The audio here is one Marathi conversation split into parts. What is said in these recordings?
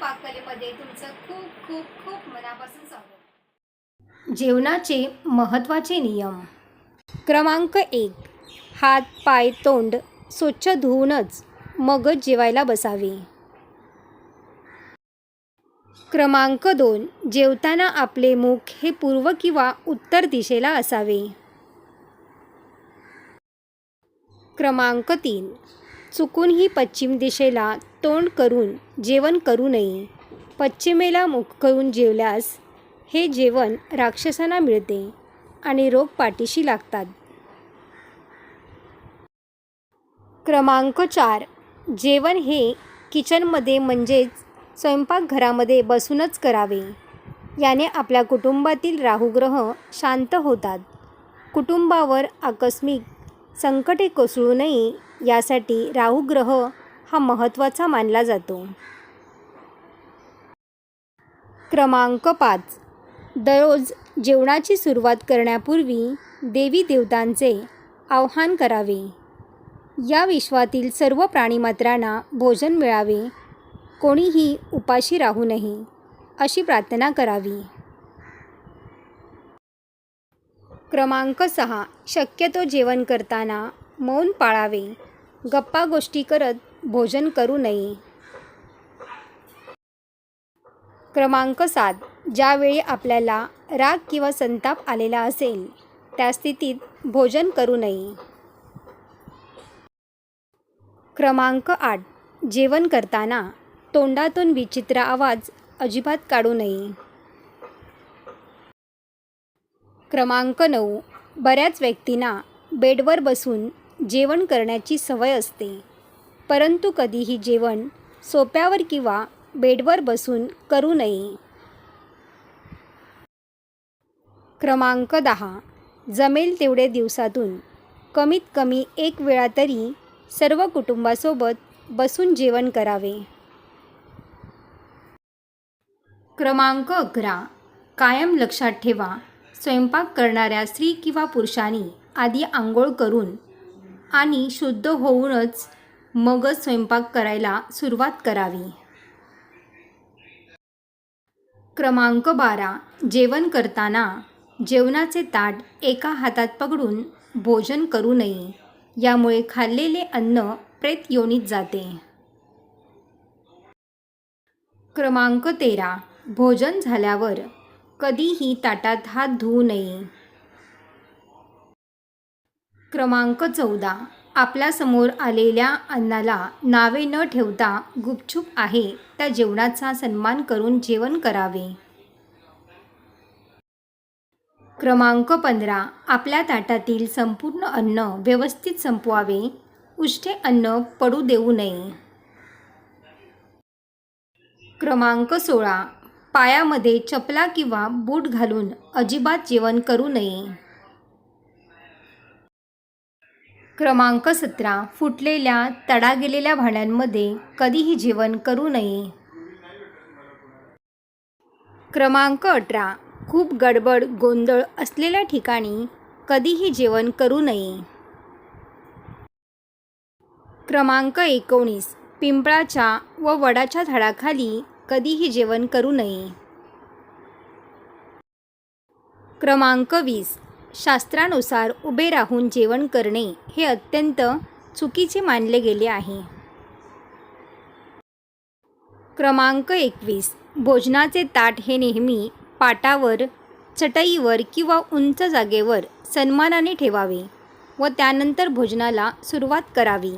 पाककलेमध्ये तुमचं खूप खूप खूप मनापासून स्वागत. जेवणाचे महत्त्वाचे नियम. क्रमांक एक. हात पाय तोंड स्वच्छ धुवूनच मगच जेवायला बसावे. क्रमांक दोन. जेवताना आपले मुख हे पूर्व किंवा उत्तर दिशेला असावे. क्रमांक तीन. चुकूनही पश्चिम दिशेला तोंड करून जेवण करू नये. पश्चिमेला मुख करून जेवल्यास हे जेवण राक्षसांना मिळते आणि रोग पाठीशी लागतात. क्रमांक चार. जेवण हे किचनमध्ये म्हणजेच स्वयंपाकघरामध्ये बसूनच करावे. याने आपल्या कुटुंबातील राहुग्रह शांत होतात. कुटुंबावर आकस्मिक संकटे कोसळू नये यासाठी राहुग्रह हा महत्त्वाचा मानला जातो. क्रमांक पाच. दररोज जेवणाची सुरुवात करण्यापूर्वी देवी देवतांचे आवाहन करावे. या विश्वातील सर्व प्राणीमात्रांना भोजन मिळावे. कोणीही उपाशी राहू नये अशी प्रार्थना करावी. क्रमांक सहा. शक्यतो जेवण करताना मौन पाळावे. गप्पा गोष्टी करत भोजन करू नये. क्रमांक सात. ज्यावेळी आपल्याला राग किंवा संताप आलेला असेल त्या स्थितीत भोजन करू नये. क्रमांक आठ. जेवण करताना तोंडातून विचित्र आवाज अजिबात काढू नये. क्रमांक नऊ. बऱ्याच व्यक्तींना बेडवर बसून जेवण करण्याची सवय असते. परंतु कधीही जेवण सोप्यावर किंवा बेडवर बसून करू नये. क्रमांक दहा. जमेल तेवढे दिवसातून. कमीत कमी एक वेळा तरी सर्व कुटुंबासोबत बसून जेवण करावे. क्रमांक अकरा. कायम लक्षात ठेवा. स्वयंपाक करणाऱ्या स्त्री किंवा पुरुषांनी आधी आंघोळ करून आणि शुद्ध होऊनच मगच स्वयंपाक करायला सुरुवात करावी. क्रमांक बारा. जेवण करताना जेवणाचे ताट एका हातात पकडून भोजन करू नये. यामुळे खाल्लेले अन्न प्रेत योनीत जाते. क्रमांक तेरा. भोजन झाल्यावर कधीही ताटात हात धुवू नये. क्रमांक चौदा. आपल्यासमोर आलेल्या अन्नाला नावे न ठेवता गुपचूप आहे. त्या जेवणाचा सन्मान करून जेवण करावे. क्रमांक पंधरा. आपल्या ताटातील संपूर्ण अन्न व्यवस्थित संपवावे. उष्टे अन्न पडू देऊ नये. क्रमांक सोळा. पायामध्ये चपला किंवा बूट घालून अजिबात जेवण करू नये. क्रमांक सतरा फुटलेल्या तडा गेलेल्या भांड्यांमध्ये कधीही जेवण करू नये. क्रमांक अठरा खूप गडबड गोंधळ असलेल्या ठिकाणी कधीही जेवण करू नये. क्रमांक एकोणीस पिंपळाच्या व वडाच्या झाडाखाली कधीही जेवण करू नये. क्रमांक वीस शास्त्रानुसार उभे राहून जेवण करणे हे अत्यंत चुकीचे मानले गेले आहे. क्रमांक एकवीस. भोजनाचे ताट हे नेहमी पाटावर चटईवर किंवा उंच जागेवर सन्मानाने ठेवावे व त्यानंतर भोजनाला सुरुवात करावी.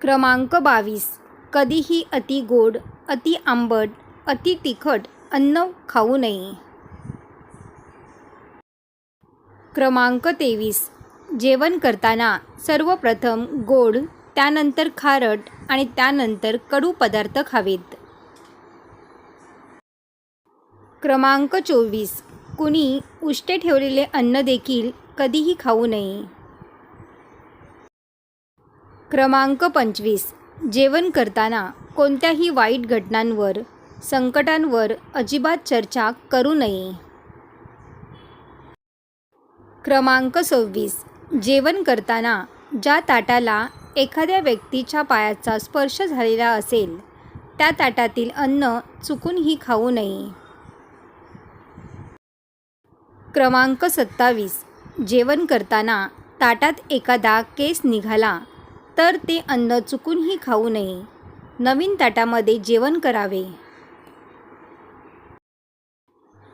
क्रमांक बावीस. कधीही अति गोड अति आंबट अति तिखट अन्न खाऊ नये. क्रमांक तेवीस. जेवण करताना सर्वप्रथम गोड त्यानंतर खारट आणि त्यानंतर कडू पदार्थ खावेत. क्रमांक चोवीस. कुणी उष्टे ठेवलेले अन्न देखील कधीही खाऊ नये. क्रमांक पंचवीस. जेवण करताना कोणत्याही वाईट घटनांवर संकटांवर अजिबात चर्चा करू नये. क्रमांक सव्वीस. जेवण करताना ज्या ताटाला एखाद्या व्यक्तीच्या पायाचा स्पर्श झालेला असेल त्या ताटातील अन्न चुकूनही खाऊ नये. क्रमांक सत्तावीस. जेवण करताना ताटात एखादा केस निघाला तर ते अन्न चुकूनही खाऊ नये. नवीन ताटामध्ये जेवण करावे.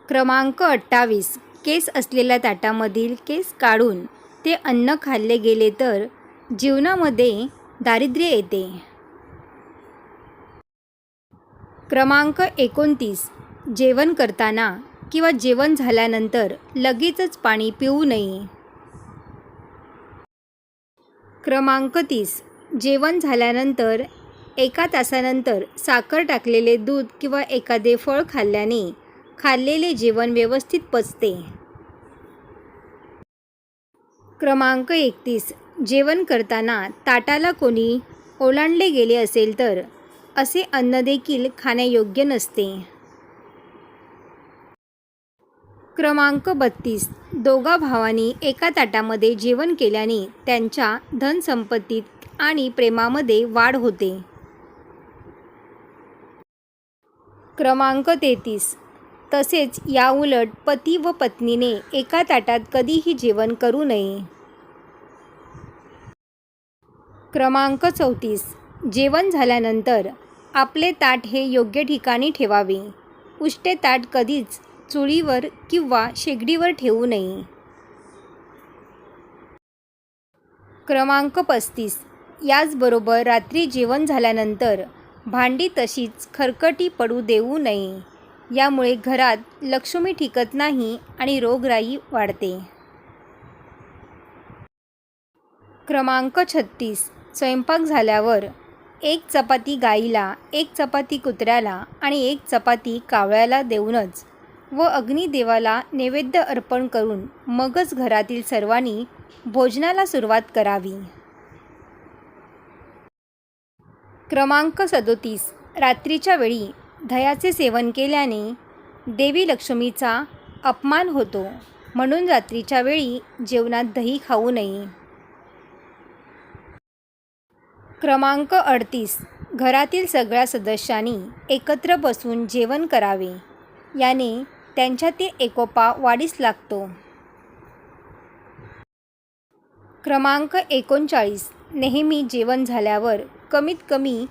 क्रमांक अठ्ठावीस. केस असलेल्या ताटामधील केस काढून ते अन्न खाल्ले गेले तर जीवनामध्ये दारिद्र्य येते. क्रमांक एकोणतीस. जेवण करताना किंवा जेवण झाल्यानंतर लगेचच पाणी पिऊ नये. क्रमांक तीस. जेवण झाल्यानंतर एका तासानंतर साखर टाकलेले दूध किंवा एखादे फळ खाल्ल्याने खाल्लेले जेवण व्यवस्थित पचते. क्रमांक एकतीस. जेवण करताना ताटाला कोणी ओलांडले गेले असेल तर असे अन्न देखील खाण्यायोग्य नसते. क्रमांक बत्तीस. दोघा भावांनी एका ताटामध्ये जेवण केल्याने त्यांच्या धनसंपत्तीत आणि प्रेमामध्ये वाढ होते. क्रमांक तेहतीस. तसेच याउलट पती व पत्नीने एका ताटात कधीही जेवण करू नये. क्रमांक चौतीस. जेवण झाल्यानंतर आपले ताट हे योग्य ठिकाणी ठेवावे. उष्टे ताट कधीच चुळीवर किंवा शेगडीवर ठेवू नये. क्रमांक पस्तीस. याचबरोबर रात्री जेवण झाल्यानंतर भांडी तशीच खरकटी पडू देऊ नये. यामुळे घरात लक्ष्मी टिकत नाही आणि रोगराई वाढते. क्रमांक छत्तीस. स्वयंपाक झाल्यावर एक चपाती गाईला एक चपाती कुत्र्याला आणि एक चपाती कावळ्याला देऊनच व अग्निदेवाला नैवेद्य अर्पण करून मगच घरातील सर्वांनी भोजनाला सुरुवात करावी. क्रमांक सदोतीस. रात्रीच्या वेळी दह्याचे सेवन केल्याने देवी लक्ष्मीचा अपमान होतो. म्हणून रात्रीच्या वेळी जेवणात दही खाऊ नये. क्रमांक अडतीस. घरातील सगळ्या सदस्यांनी एकत्र बसून जेवण करावे. याने त्यांच्यातील एकोपा वाढीस लागतो. क्रमांक एकोणचाळीस. नेहमी जेवण झाल्यावर कमीत कमी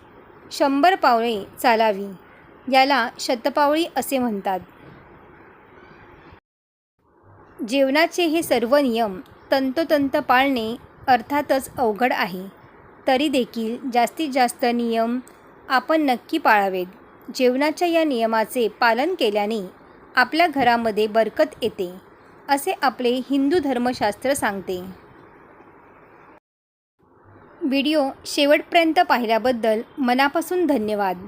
शंभर पावले चालावी. याला शतपावळी असे म्हणतात. जेवणाचे हे सर्व नियम तंतोतंत पाळणे अर्थातच अवघड आहे. तरी देखील जास्तीत जास्त नियम आपण नक्की पाळावेत. जेवणाच्या या नियमाचे पालन केल्याने आपल्या घरामध्ये बरकत येते असे आपले हिंदू धर्मशास्त्र सांगते. व्हिडिओ शेवटपर्यंत पाहिल्याबद्दल मनापासून धन्यवाद.